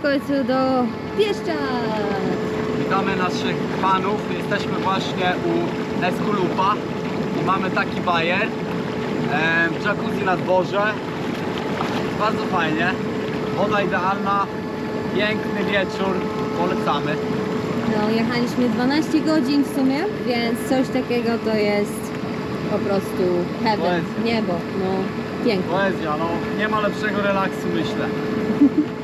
W końcu do Pieszczad. Witamy naszych fanów. Jesteśmy właśnie u Eskulupa i mamy taki bajer. E, jacuzzi na dworze. Bardzo fajnie. Woda idealna. Piękny wieczór. Polecamy. No, jechaliśmy 12 godzin w sumie, więc coś takiego to jest po prostu heaven, Poezja. niebo, no pięknie. Poezja, no nie ma lepszego relaksu myślę.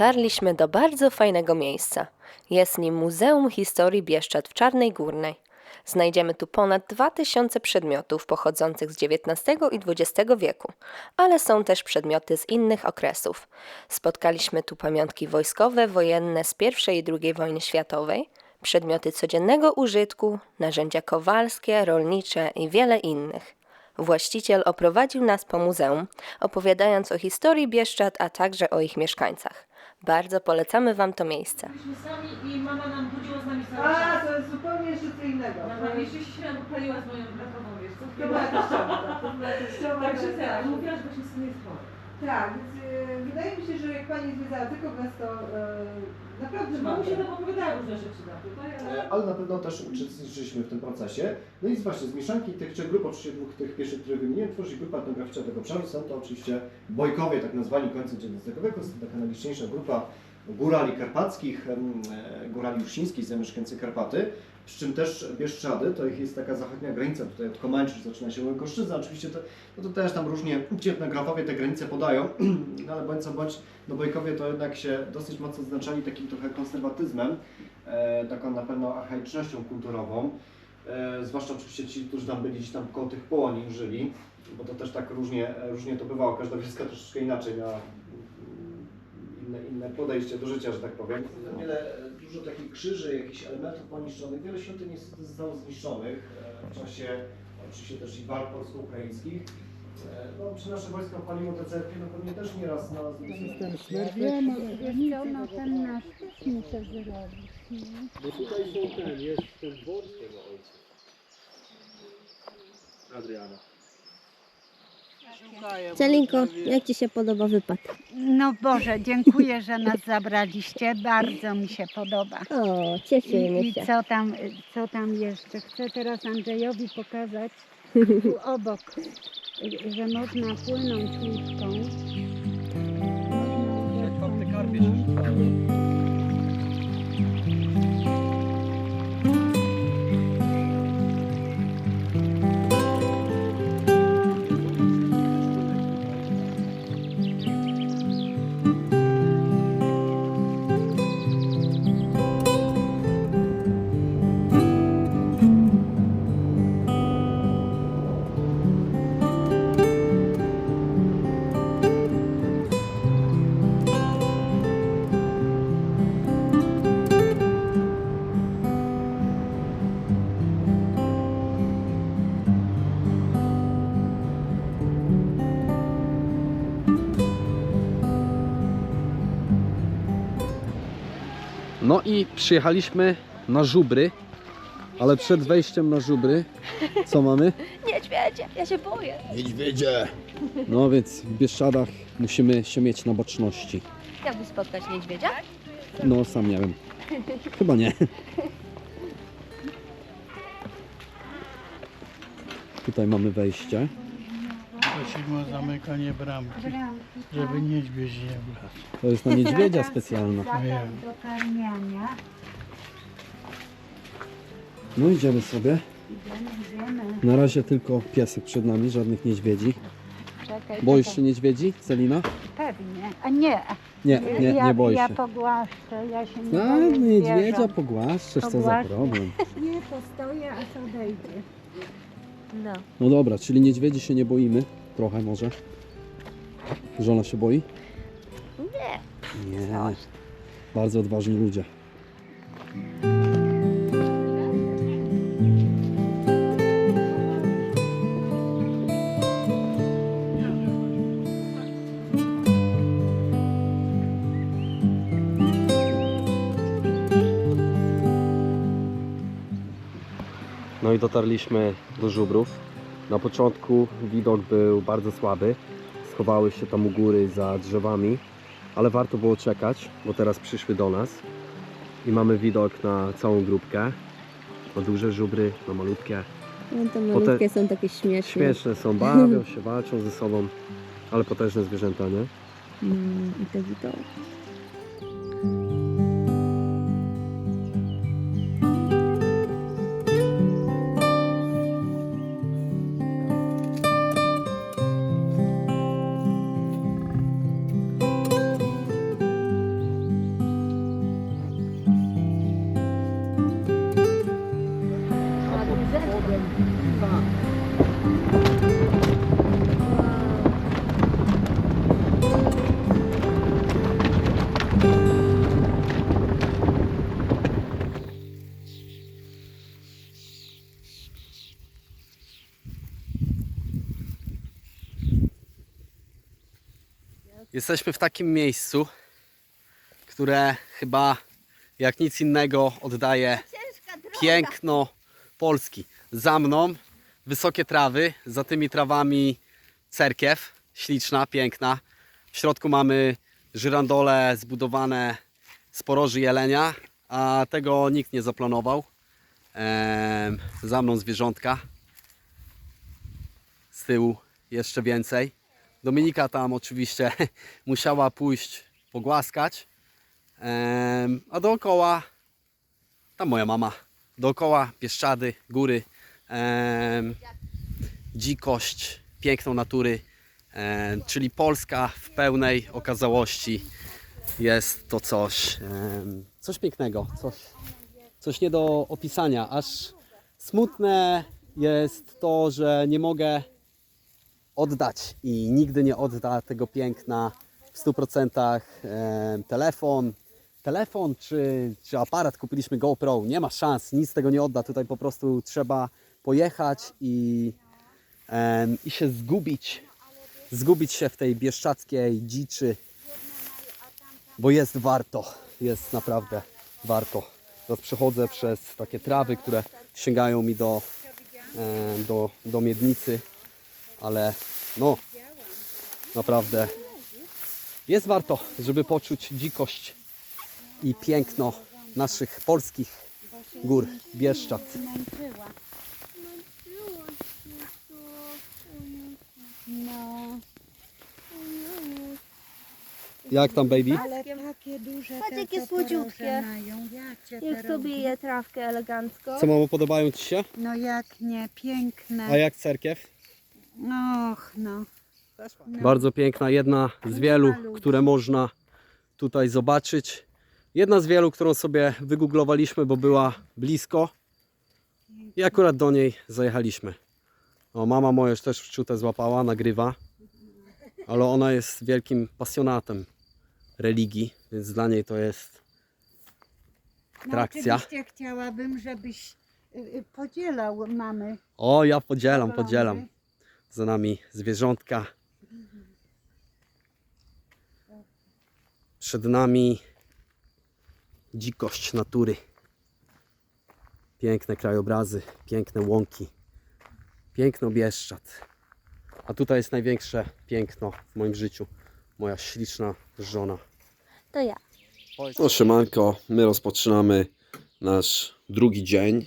Dotarliśmy do bardzo fajnego miejsca. Jest nim Muzeum Historii Bieszczad w Czarnej Górnej. Znajdziemy tu ponad 2000 przedmiotów pochodzących z XIX i XX wieku, ale są też przedmioty z innych okresów. Spotkaliśmy tu pamiątki wojskowe, wojenne z I i II wojny światowej, przedmioty codziennego użytku, narzędzia kowalskie, rolnicze i wiele innych. Właściciel oprowadził nas po muzeum, opowiadając o historii Bieszczad, a także o ich mieszkańcach. Bardzo polecamy Wam to miejsce. Byliśmy sami i mama nam budziła z nami cały A, czas. to jest zupełnie jeszcze co innego. Mama jeszcze się śmiała, bo paliła z moją bratową, wiesz co? To była teściowa, to była teściowa, Także to tak, tak. mówiła, że właśnie chory. Tak, więc y, wydaje mi się, że jak Pani zwiedzała tylko was, to y, naprawdę Że mamusia nam opowiadała różne rzeczy tam tutaj, ale... ale na pewno też uczestniczyliśmy w tym procesie. No i właśnie z mieszanki tych trzech grup, oczywiście dwóch tych pierwszych, które wymieniłem, tworzy grupa etnograficzna tego obszaru. Są to oczywiście Bojkowie, tak nazwani końcem XIX wieku. Jest to taka najliczniejsza grupa górali karpackich, e, górali uścińskich zamieszkujących Karpaty. Przy czym też Bieszczady, to ich jest taka zachodnia granica, tutaj od Komańczy zaczyna się Łękoszczyzna, oczywiście to, no to też tam różnie ci etnografowie te granice podają, no ale bądź co bądź, no Bojkowie to jednak się dosyć mocno znaczali takim trochę konserwatyzmem, e, taką na pewno archaicznością kulturową, e, zwłaszcza oczywiście ci, którzy tam byli gdzieś tam koło tych połonin żyli, bo to też tak różnie, różnie to bywało, każda wioska troszeczkę inaczej miała inne, inne podejście do życia, że tak powiem. Wiele, dużo takich krzyży, jakichś elementów poniszczonych, wiele świątyń niestety zostało zniszczonych e, w czasie oczywiście też i walk polsko-ukraińskich. E, No, przy nasze wojska paliło te cerkwie, no pewnie też nieraz na Wiemy, wiesz co, no ten nasz też muszę zrobić. nie? Bo tutaj są ten, jest ten dwór tego ojca. Adriana. Celinko, jak Ci się podoba wypad? No Boże, dziękuję, że nas zabraliście. Bardzo mi się podoba. O, cieszymy I, I się. co tam, co tam jeszcze? Chcę teraz Andrzejowi pokazać tu obok, że można płynąć łódką. No i przyjechaliśmy na żubry, ale przed wejściem na żubry, co mamy? Niedźwiedzie, ja się boję. Niedźwiedzie! No więc w Bieszczadach musimy się mieć na baczności. Chciałbyś spotkać niedźwiedzia? No sam nie wiem. Chyba nie. Tutaj mamy wejście. Prosimy o zamykanie bramki, żeby niedźwiedź nie wlazł. To jest na niedźwiedzia specjalna. Zakaz do karmiania. No idziemy sobie. Idziemy, idziemy. Na razie tylko piesek przed nami, żadnych niedźwiedzi. Czekaj, Boisz czekaj. się niedźwiedzi, Celina? Pewnie. A nie. Nie, nie, ja, nie boję ja się. pogłaszczę, ja się nie A, boję niedźwiedzia zwierząt. pogłaszczesz, co za Pogłaszczę. problem. Nie, postoję, aż odejdzie. No. No dobra, czyli niedźwiedzi się nie boimy. Trochę może. Żona się boi? Nie. Nie. Bardzo odważni ludzie. No i dotarliśmy do żubrów. Na początku widok był bardzo słaby. Schowały się tam u góry za drzewami, ale warto było czekać, bo teraz przyszły do nas i mamy widok na całą grupkę. Na duże żubry, na malutkie. No, te malutkie są takie śmieszne. Śmieszne są, bawią się, walczą ze sobą, ale potężne zwierzęta, nie? No, i te widoki. Jesteśmy w takim miejscu, które chyba jak nic innego oddaje piękno Polski. Za mną wysokie trawy, za tymi trawami cerkiew, śliczna, piękna. W środku mamy żyrandole zbudowane z poroży jelenia, a tego nikt nie zaplanował. Za mną zwierzątka. Z tyłu jeszcze więcej. Dominika tam oczywiście musiała pójść pogłaskać. A dookoła tam moja mama dookoła Pieszczady, góry, dzikość, piękną natury, czyli Polska w pełnej okazałości. Jest to coś, coś pięknego, coś, coś nie do opisania. Aż smutne jest to, że nie mogę oddać i nigdy nie odda tego piękna w 100% em, telefon. Telefon czy, czy aparat, kupiliśmy GoPro, nie ma szans, nic tego nie odda. Tutaj po prostu trzeba pojechać i, i się zgubić, zgubić się w tej bieszczackiej dziczy, bo jest warto, jest naprawdę warto. Teraz przechodzę przez takie trawy, które sięgają mi do, em, do, do miednicy, ale no, naprawdę jest warto, żeby poczuć dzikość i piękno naszych polskich gór Bieszczad. No, Jak tam baby? ale takie duże Patrz, jakie słodziutkie. Jak sobie je trawkę elegancko. Co mamo, podobają Ci się? No jak nie, piękne. A jak cerkiew? Och, no. no. Bardzo piękna, jedna z wielu, które można tutaj zobaczyć. Jedna z wielu, którą sobie wygooglowaliśmy, bo była blisko i akurat do niej zajechaliśmy. O, mama moja już też wczutę złapała, nagrywa, ale ona jest wielkim pasjonatem religii, więc dla niej to jest No, Trakcja. oczywiście chciałabym, żebyś y, y, podzielał mamy. O, ja podzielam, podzielam. Za nami zwierzątka. Przed nami dzikość natury. Piękne krajobrazy, piękne łąki, piękno Bieszczad. A tutaj jest największe piękno w moim życiu. Moja śliczna żona. To ja. No siemanko, my rozpoczynamy nasz drugi dzień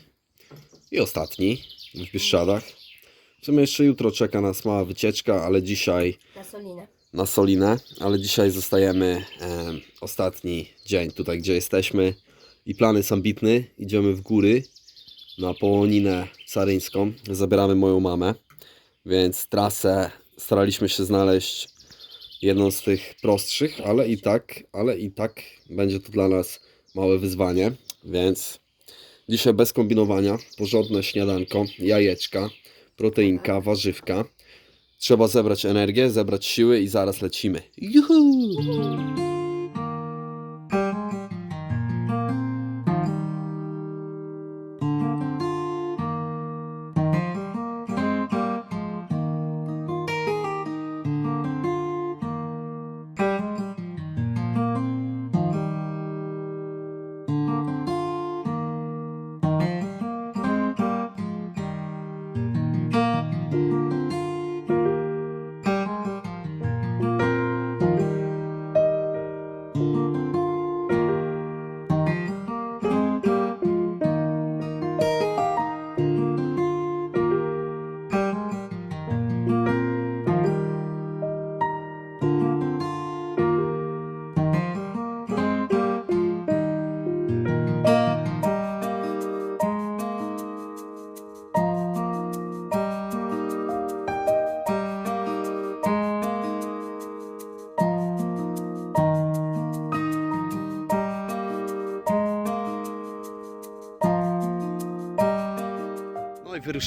i ostatni w Bieszczadach. W sumie jeszcze jutro czeka nas mała wycieczka, ale dzisiaj Na solinę. na Solinę, ale dzisiaj zostajemy em, ostatni dzień tutaj, gdzie jesteśmy i plan jest ambitny. Idziemy w góry na Połoninę Caryńską, zabieramy moją mamę, więc trasę staraliśmy się znaleźć jedną z tych prostszych, ale i tak, ale i tak będzie to dla nas małe wyzwanie, więc dzisiaj bez kombinowania, porządne śniadanko, jajeczka, proteinka, warzywka. Trzeba zebrać energię, zebrać siły i zaraz lecimy. Juhu!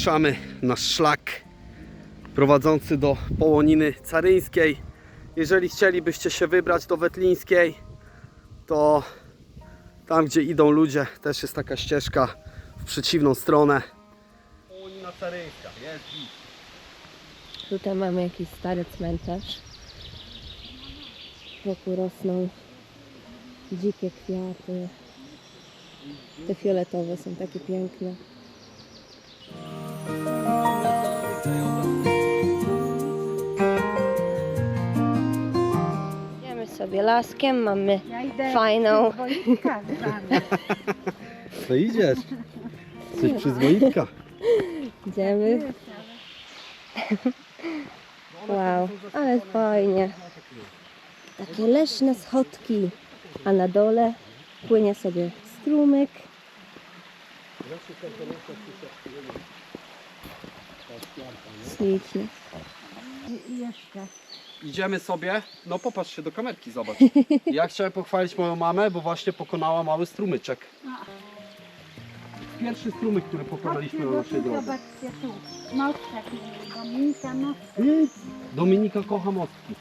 I wyruszamy na szlak prowadzący do Połoniny Caryńskiej. Jeżeli chcielibyście się wybrać do Wetlińskiej, to tam gdzie idą ludzie też jest taka ścieżka w przeciwną stronę. Połonina Caryńska, jest git. Tutaj mamy jakiś stary cmentarz. Wokół rosną dzikie kwiaty. Te fioletowe są takie piękne. Sobie laskiem, mamy Ja idę Fajną. z wami. No idziesz. Jesteś przyzwoitka. Idziemy. Wow, ale fajnie. Takie leśne schodki, a na dole płynie sobie strumyk. Ślicznie. I- i jeszcze. Idziemy sobie, no popatrz się do kamerki, zobacz. Ja chciałem pochwalić moją mamę, bo właśnie pokonała mały strumyczek. Pierwszy strumyk, który pokonaliśmy na naszej drodze. Zobaczcie tu. Mostek. Dominika Mostek. Dominika kocha mostki.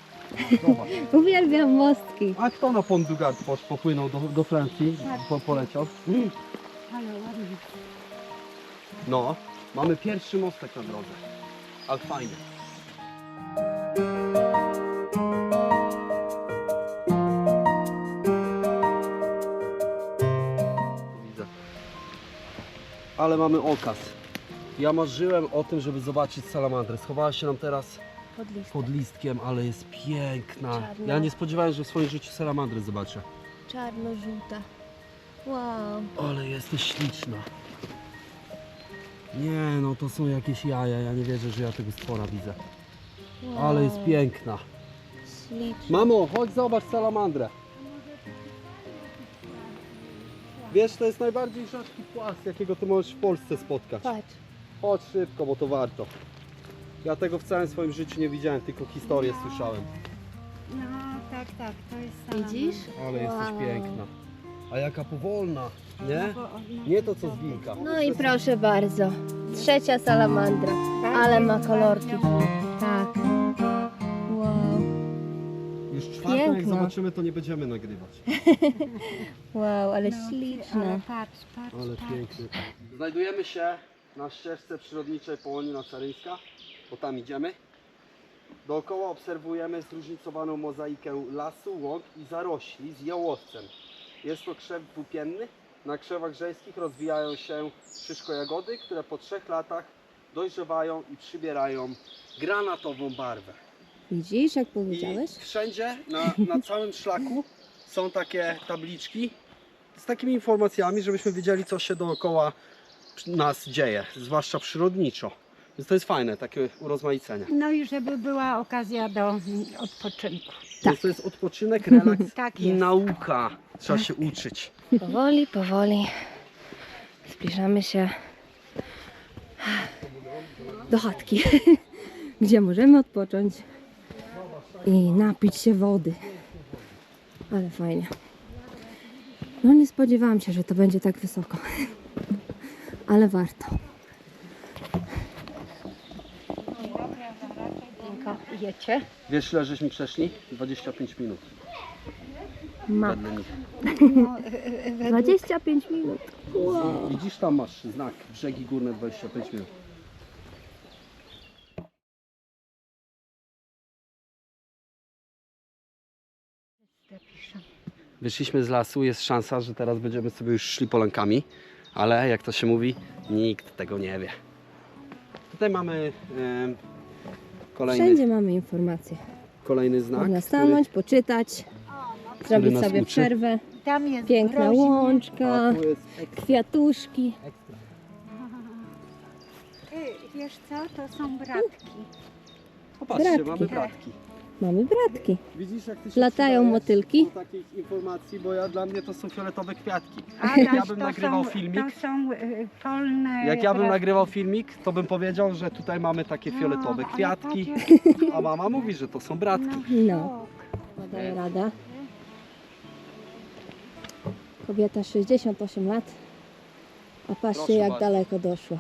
Zobacz. Uwielbiam mostki. A kto na Pont du Gard posz- popłynął do, do Francji, po, poleciał? Ale ładnie. No, mamy pierwszy mostek na drodze. Ale fajny. Ale mamy okaz. Ja marzyłem o tym, żeby zobaczyć salamandrę. Schowała się nam teraz Pod list. pod listkiem, ale jest piękna. Czarna. Ja nie spodziewałem się, że w swoim życiu salamandrę zobaczę. Czarno-żółta. Wow. Ale jesteś śliczna. Nie, no to są jakieś jaja. Ja nie wierzę, że ja tego stwora widzę. wow. Ale jest piękna. Śliczna. Mamo, chodź zobacz salamandrę. Wiesz, to jest najbardziej rzadki płas, jakiego ty możesz w Polsce spotkać. Patrz. Chodź szybko, bo to warto. Ja tego w całym swoim życiu nie widziałem, tylko historię słyszałem. No tak, tak, to jest salamandra. Widzisz? Ale jesteś Wow. piękna. A jaka powolna, nie? No bo ona- Nie to co z wilka. No i proszę bardzo. Trzecia salamandra. Ale ma kolorki. Tak. Czwartą jak Piękna. zobaczymy, to nie będziemy nagrywać. Wow, ale No, Ale śliczna. patrz, patrz, Ale patrz. piękny. Znajdujemy się na ścieżce przyrodniczej Połonina Caryńska, bo tam idziemy. Dookoła obserwujemy zróżnicowaną mozaikę lasu, łąk i zarośli z jałowcem. Jest to krzew dwupienny. Na krzewach rzeźskich rozwijają się szyszko-jagody, które po trzech latach dojrzewają i przybierają granatową barwę. Widzisz, jak I powiedziałeś? wszędzie na, na całym szlaku są takie tabliczki z takimi informacjami, żebyśmy wiedzieli, co się dookoła nas dzieje, zwłaszcza przyrodniczo. Więc to jest fajne, takie urozmaicenie. No i żeby była okazja do odpoczynku. Więc to jest odpoczynek, relaks Tak i jest. nauka. Trzeba się uczyć. Powoli, powoli zbliżamy się do chatki, gdzie możemy odpocząć i napić się wody. Ale fajnie. No nie spodziewałam się, że to będzie tak wysoko. Ale warto. Jecie? Wiesz, ile żeśmy przeszli? 25 minut. Ma. Wedle nich. 25 minut. Wow. Widzisz, tam masz znak. Brzegi górne 25 minut. Wyszliśmy z lasu, jest szansa, że teraz będziemy sobie już szli polankami, ale jak to się mówi, nikt tego nie wie. Tutaj mamy em, kolejny, Wszędzie mamy informacje. kolejny znak. Można który- stanąć, poczytać, zrobić sobie uczy. przerwę. Tam jest Piękna groźnie. łączka, A tu jest kwiatuszki. ekstra. Ty, wiesz co, to są bratki. Popatrzcie, Bratki. mamy bratki. Mamy bratki. Widzisz, jak ty się Latają przydajesz motylki. Do takich informacji, bo ja, dla mnie to są fioletowe kwiatki. A Jak ja bym są- nagrywał filmik, To są y, polne... jak ja bym nagrywał filmik, to bym powiedział, że tutaj mamy takie fioletowe No, kwiatki, a mama mówi, że to są bratki. No. Daje rada. Kobieta 68 lat. A patrzcie Proszę jak bardzo. daleko doszła.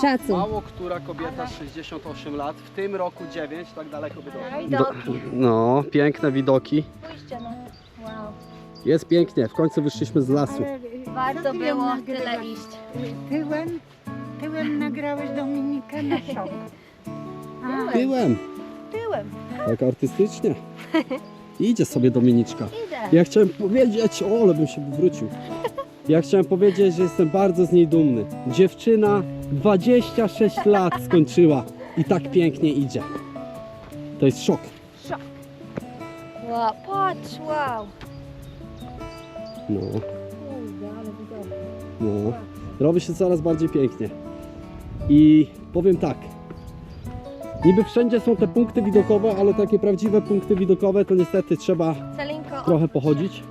Szacun. Mało która kobieta 68 lat, w tym roku 9, tak daleko by doszła. Widoki. No, piękne widoki. Spójrzcie no. Wow. Jest pięknie, w końcu wyszliśmy z lasu. Warto było tyle iść. Tyłem, tyłem nagrałeś Dominikę na szok. A, Tyłem, Tyłem. tak artystycznie. Idzie sobie Dominiczka. Idę. Ja chciałem powiedzieć, o, ale bym się wywrócił. Ja chciałem powiedzieć, że jestem bardzo z niej dumny. Dziewczyna 26 lat skończyła i tak pięknie idzie. To jest szok. Wow, patrz, wow. No, no. Robi się coraz bardziej pięknie. I powiem tak. Niby wszędzie są te punkty widokowe, ale takie prawdziwe punkty widokowe to niestety trzeba Celinko, trochę pochodzić.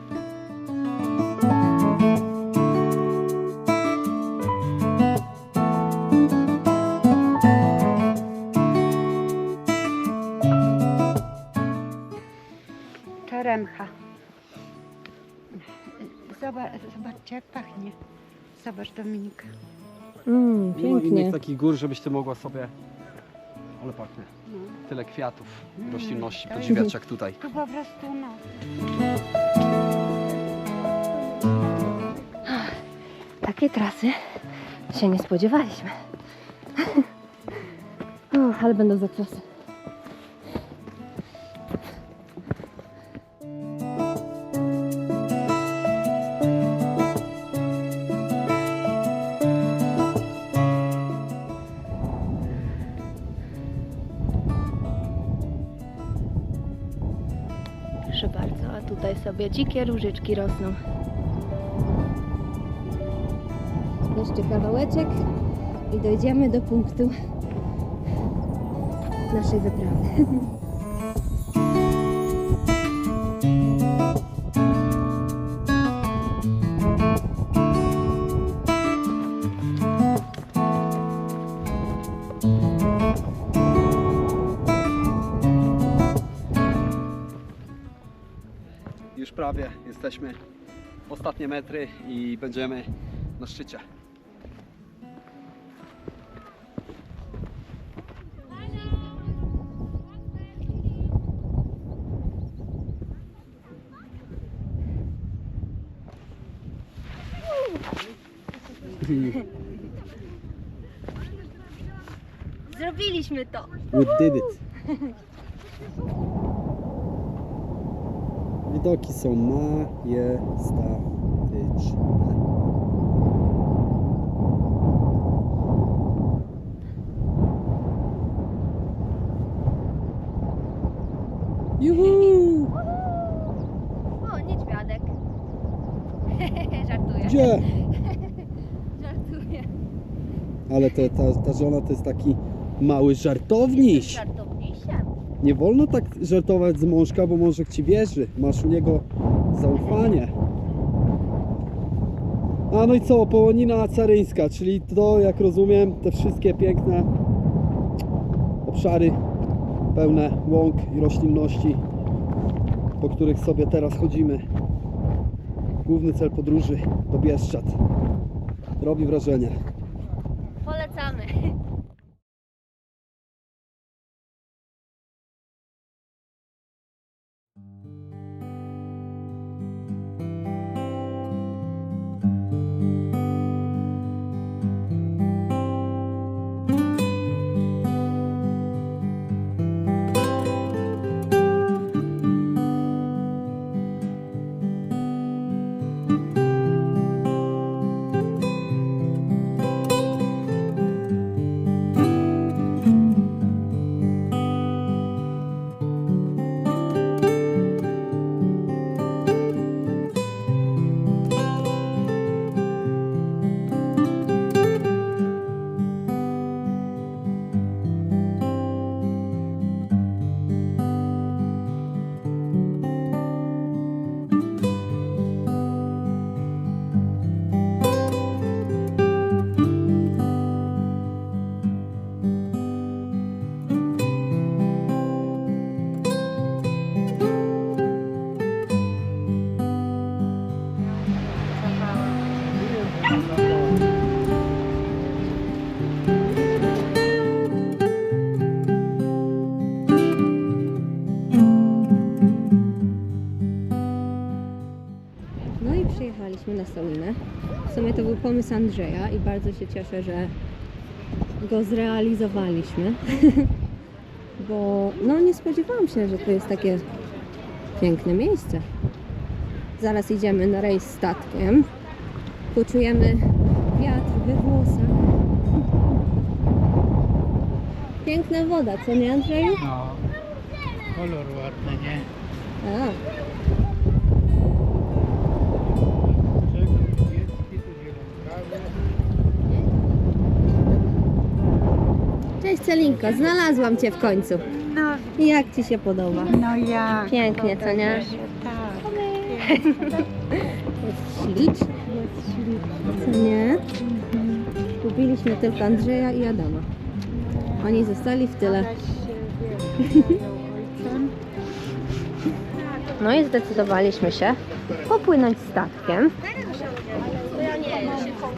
Czeremcha. Zobacz, zobaczcie jak pachnie. Zobacz Dominika. Mm, innych pięknie. takich gór, żebyś ty mogła sobie... Ale pachnie. No. Tyle kwiatów, Mm, roślinności jest- podziwiać jak tutaj. Tu po prostu no. Takiej trasy się nie spodziewaliśmy. O, ale będą zakwasy. Dzikie różyczki rosną. Jeszcze kawałeczek i dojdziemy do punktu naszej wyprawy. prawie jesteśmy. Ostatnie metry i będziemy na szczycie. Zrobiliśmy to! We did it. Widoki są majestatyczne. Juhu! O, niedźwiadek. Żartuję. Gdzie? Żartuję. Ale to, ta, ta żona to jest taki mały żartowniś. Żartownisiem. Nie wolno tak żartować z mążka, bo mążek ci wierzy. Masz u niego zaufanie. A no i co? Połonina caryńska, czyli to, jak rozumiem, te wszystkie piękne obszary pełne łąk i roślinności, po których sobie teraz chodzimy. Główny cel podróży to Bieszczad. Robi wrażenie. Pomysł Andrzeja i bardzo się cieszę, że go zrealizowaliśmy. Bo no nie spodziewałam się, że to jest takie piękne miejsce. Zaraz idziemy na rejs statkiem. Poczujemy wiatr we włosach. Piękna woda, co nie Andrzeju? No, kolor ładny, nie? A, Celinko, znalazłam Cię w końcu. No, Jak Ci się podoba? no jak? Pięknie, co nie? Tak. Jest ślicz, co nie? Kupiliśmy tylko Andrzeja i Adama. Oni zostali w tyle. Się ojcem. No i zdecydowaliśmy się popłynąć statkiem.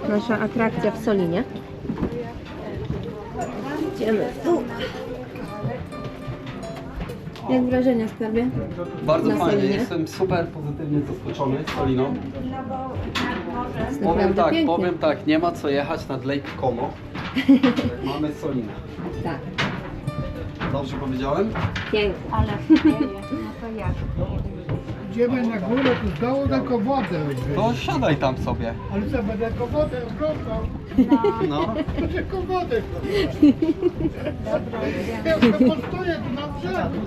Nasza atrakcja w Solinie. Idziemy tu. Jak wrażenia skarbie? Bardzo Na fajnie, jestem super pozytywnie zaskoczony Soliną. Jest Powiem naprawdę tak, pięknie. powiem tak, nie ma co jechać nad Lake Como. Mamy Solinę. Tak, Dobrze powiedziałem? pięknie. Ale wieje, no to jak? Idziemy na górę, tu z dołu tylko wodę. To siadaj tam sobie. Ale co, będę tylko wodę oglądał? No. To tylko wodę. Ja sobie postoję tu na brzegu.